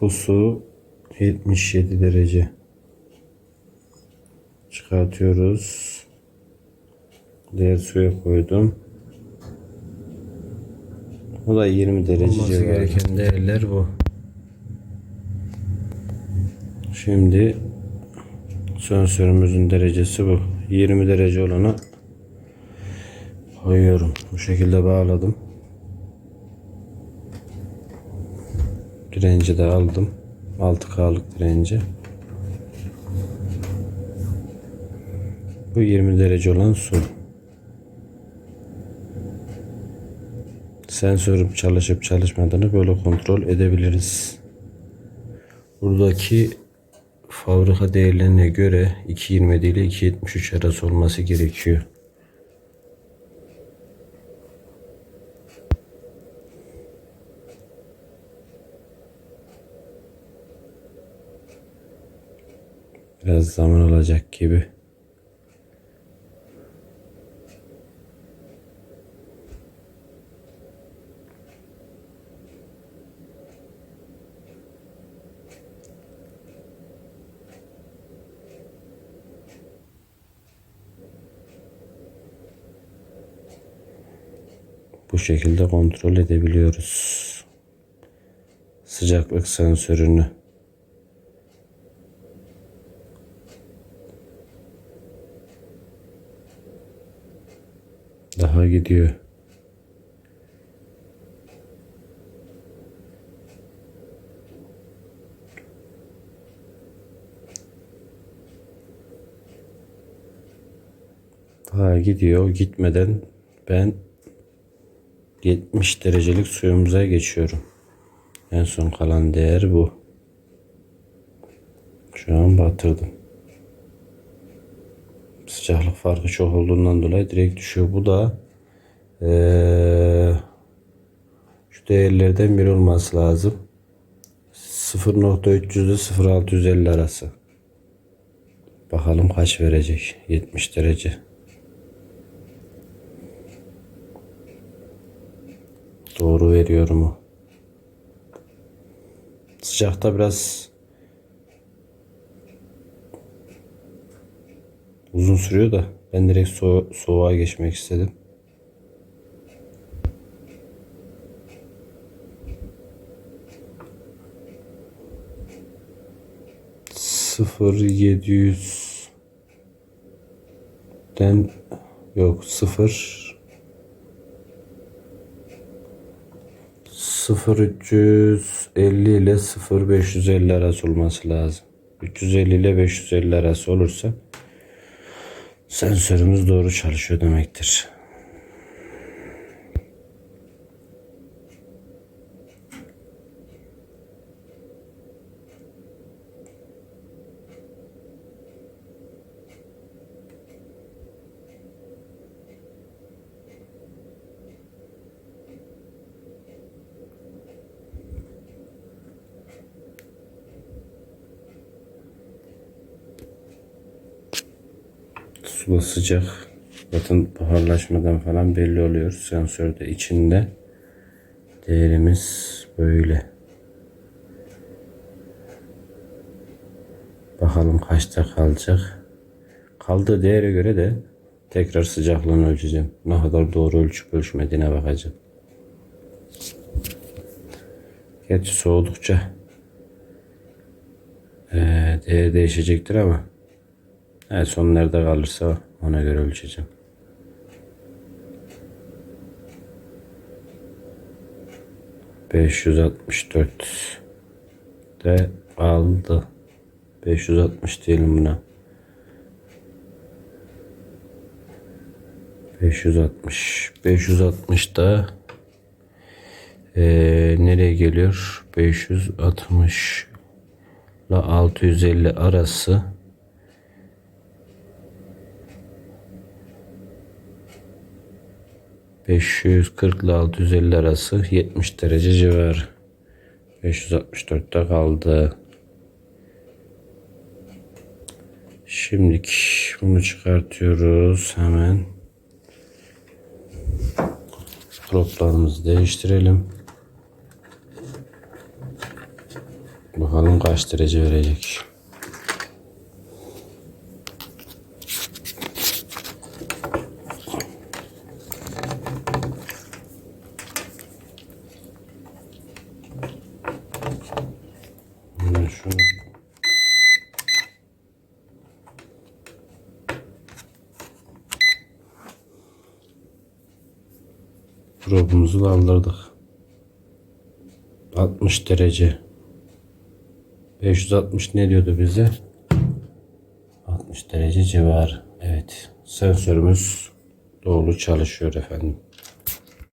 Bu su 77 derece. Çıkartıyoruz. Diğer suya koydum. Bu da 20 derece Olması civarı. gereken değerler bu. Şimdi sensörümüzün derecesi bu. 20 derece olanı koyuyorum. Bu şekilde bağladım. Direnci de aldım. 6K'lık direnci. Bu 20 derece olan su. Sensörüm çalışıp çalışmadığını böyle kontrol edebiliriz. Buradaki fabrika değerlerine göre 2.27 ile 2.73 arası olması gerekiyor. Biraz zaman alacak gibi. Bu şekilde kontrol edebiliyoruz. Sıcaklık sensörünü. Gidiyor. Daha gidiyor. Gitmeden ben 70 derecelik suyumuza geçiyorum. En son kalan değer bu. Şu an batırdım. Sıcaklık farkı çok olduğundan dolayı direkt düşüyor. Bu da eee, şu değerlerden biri olması lazım. 0.300 ile 0.650 arası. Bakalım kaç verecek. 70 derece. Doğru veriyorum o. Sıcakta biraz uzun sürüyor da ben direkt so soğuğa geçmek istedim. Sıfır yedi yüzden yok sıfır 0350 ile 0550 arası olması lazım. 350 ile 550 arası olursa sensörümüz doğru çalışıyor demektir. Su da sıcak. Zaten buharlaşmadan falan belli oluyor. Sensör de içinde. Değerimiz böyle. Bakalım kaçta kalacak. Kaldığı değere göre de tekrar sıcaklığını ölçeceğim. Ne kadar doğru ölçüp ölçmediğine bakacağım. Gerçi soğudukça eee değer değişecektir ama en son nerede kalırsa ona göre ölçeceğim. Beş yüz altmış dört de aldı. 560 diyelim buna. 560. 560 da eee, nereye geliyor? 560 ile 650 arası. ...540 ile 650 arası 70 derece civarı. 564'te kaldı. Şimdilik bunu çıkartıyoruz hemen. Proplarımızı değiştirelim. Bakalım kaç derece verecek. Hemen şunu Probumuzu kaldırdık. 60 derece. 560 ne diyordu bize? 60 derece civarı. Evet. Sensörümüz doğru çalışıyor efendim.